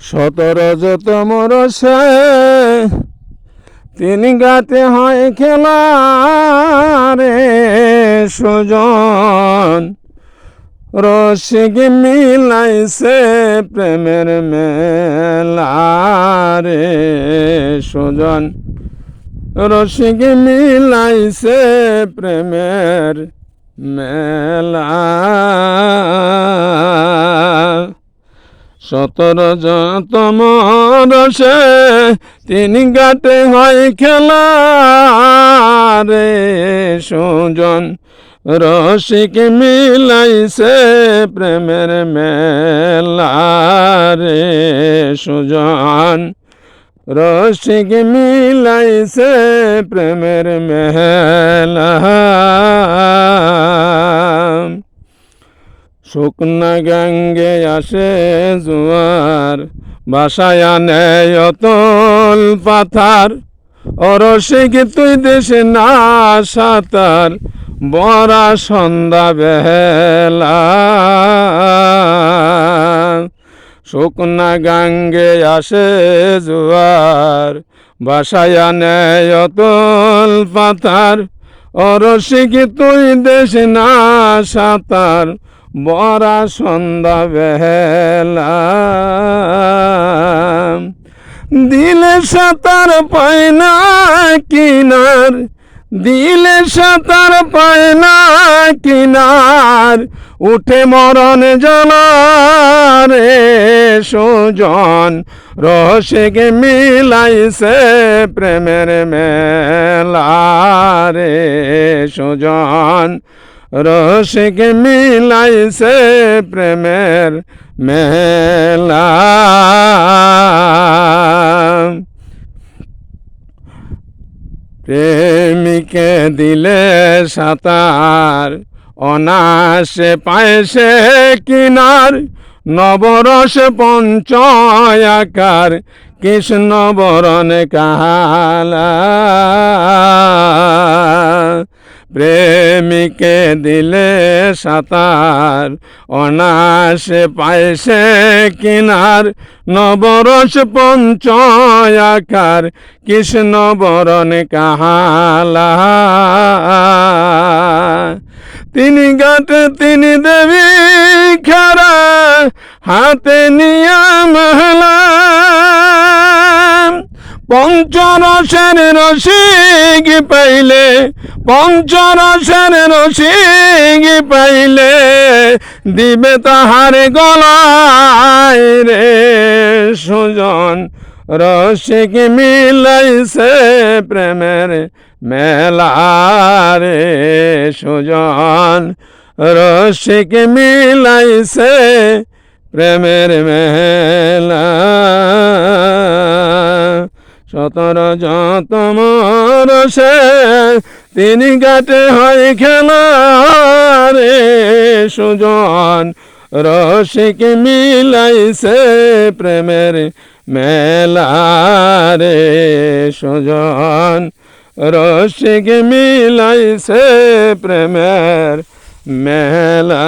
সতেরো যতম রসে তিন গাতে হয় খেলা রে সুজন। রসিক মিলাইছে প্রেমের মেলা রে সুজন। রসিক মিলাইছে প্রেমের মেলা সতেরো যতম রসে তিন গাটে হয় খেলা রে সুজন। রসিক মিলাইছে প্রেমের মেলা রে সুজন। রসিক মিলাইছে প্রেমের মেলা শুকনা গঙ্গে আসে জোয়ার, বাসায় আনে অতল পাথার। অরসিক তুই দেশে না সাতার, বরা সন্ধ্যা বেলা। শুকনা গাঙ্গে আসে জোয়ার, বাসায় আনে অতল পাথার। অরসিক তুই দেশ না সাতার বরা সন্ধ্যা বেলা দিলে সাঁতার পায় না কিনার, দিলে সাঁতার পায় না কিনার, উঠে মরণ জলারে সুজন, রসিকে মিলাইছে প্রেমের মেলা রে সুজন। রসিক মিলাইছে প্রেমের মেলা। প্রেমিকে দিলে সাঁতার অনাসে পায়সে কিনার। নবরস পঞ্চয়াকার কৃষ্ণ বরণ কালা প্রেমিকে দিলে সাঁতার? অনাসে পায়সে কিনার। নবরস পঞ্চয়াকার কৃষ্ণ বরণ কাহালা। তিনি গাটে তিনি দেবী খারা, হাতে নিয়া মহলা। পঞ্চরসের রসিক পাইলে পঞ্চরসের রসিক পাইলে, দিবে তাহার গলায় রে সুজন। রসিক মিলাইছে প্রেমের মেলা রে সুজন। রসিক মিলাইছে প্রেমের মেলা সতর যতম রসে তিনি গাটে হয় খেলা রে সুজন। রসিক মিলাইছে প্রেমের মেলা রে সুজন। রসিক মিলাইছে প্রেমের মেলা